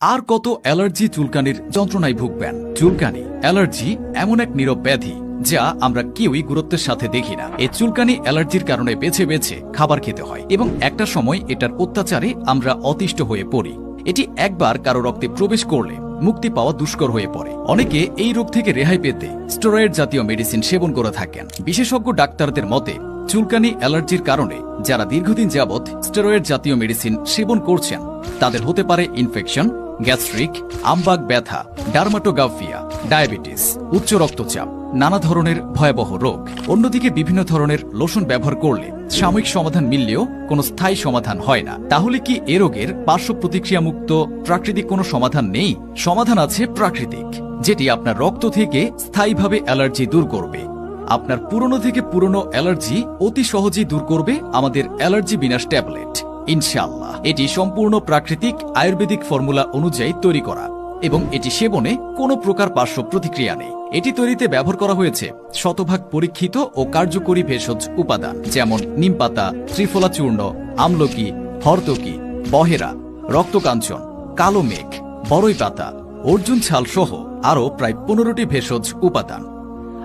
আর কত অ্যালার্জি চুলকানির যন্ত্রণায় ভুগবেন? চুলকানি, অ্যালার্জি এমন এক নীরব ব্যাধি যা আমরা কেউই গুরুত্বের সাথে দেখি না। এই চুলকানি অ্যালার্জির কারণে বেছে বেছে খাবার খেতে হয় এবং একটা সময় এটার অত্যাচারে আমরা অতিষ্ঠ হয়ে পড়ি। এটি একবার কারও রক্তে প্রবেশ করলে মুক্তি পাওয়া দুষ্কর হয়ে পড়ে। অনেকে এই রোগ থেকে রেহাই পেতে স্টেরয়েড জাতীয় মেডিসিন সেবন করে থাকেন। বিশেষজ্ঞ ডাক্তারদের মতে, চুলকানি অ্যালার্জির কারণে যারা দীর্ঘদিন যাবৎ স্টেরয়েড জাতীয় মেডিসিন সেবন করছেন, তাদের হতে পারে ইনফেকশন গ্যাস্ট্রিক, আমবাগ ব্যথা ডার্মাটোগাফিয়া ডায়াবেটিস, উচ্চ রক্তচাপ, নানা ধরনের ভয়াবহ রোগ। অন্যদিকে বিভিন্ন ধরনের লোশন ব্যবহার করলে সাময়িক সমাধান মিললেও কোনো স্থায়ী সমাধান হয় না। তাহলে কি এ রোগের পার্শ্ব প্রতিক্রিয়া মুক্ত প্রাকৃতিক কোনো সমাধান নেই? সমাধান আছে প্রাকৃতিক, যেটি আপনার রক্ত থেকে স্থায়ীভাবে অ্যালার্জি দূর করবে। আপনার পুরনো থেকে পুরনো অ্যালার্জি অতি সহজেই দূর করবে আমাদের অ্যালার্জি বিনাশ ট্যাবলেট। ইনশাআল্লাহ। এটি সম্পূর্ণ প্রাকৃতিক আয়ুর্বেদিক ফর্মুলা অনুযায়ী তৈরি করা এবং এটি সেবনে কোনো প্রকার পার্শ্ব প্রতিক্রিয়া নেই। এটি তৈরিতে ব্যবহার করা হয়েছে শতভাগ পরীক্ষিত ও কার্যকরী ভেষজ উপাদান, যেমন নিমপাতা ত্রিফলা চূর্ণ, আমলকি, হরতকি, বহেরা, রক্তকাঞ্চন, কালো মেঘ বড়ই পাতা, অর্জুন ছাল সহ আরও প্রায় পনেরোটি ভেষজ উপাদান।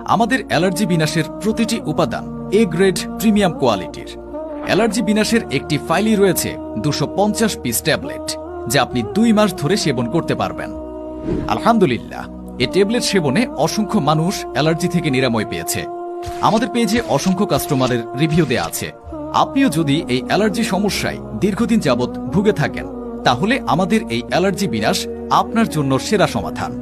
আমাদের অ্যালার্জি বিনাশের প্রতিটি উপাদান এ গ্রেড প্রিমিয়াম কোয়ালিটির অ্যালার্জি বিনাশের একটি ফাইলই রয়েছে দুশো পঞ্চাশ পিস ট্যাবলেট, যা আপনি দুই মাস ধরে সেবন করতে পারবেন। আলহামদুলিল্লাহ, এ ট্যাবলেট সেবনে অসংখ্য মানুষ অ্যালার্জি থেকে নিরাময় পেয়েছে। আমাদের পেজে অসংখ্য কাস্টমারের রিভিউ দেয়া আছে। আপনিও যদি এই অ্যালার্জি সমস্যায় দীর্ঘদিন যাবৎ ভুগে থাকেন, তাহলে আমাদের এই অ্যালার্জি বিনাশ আপনার জন্য সেরা সমাধান।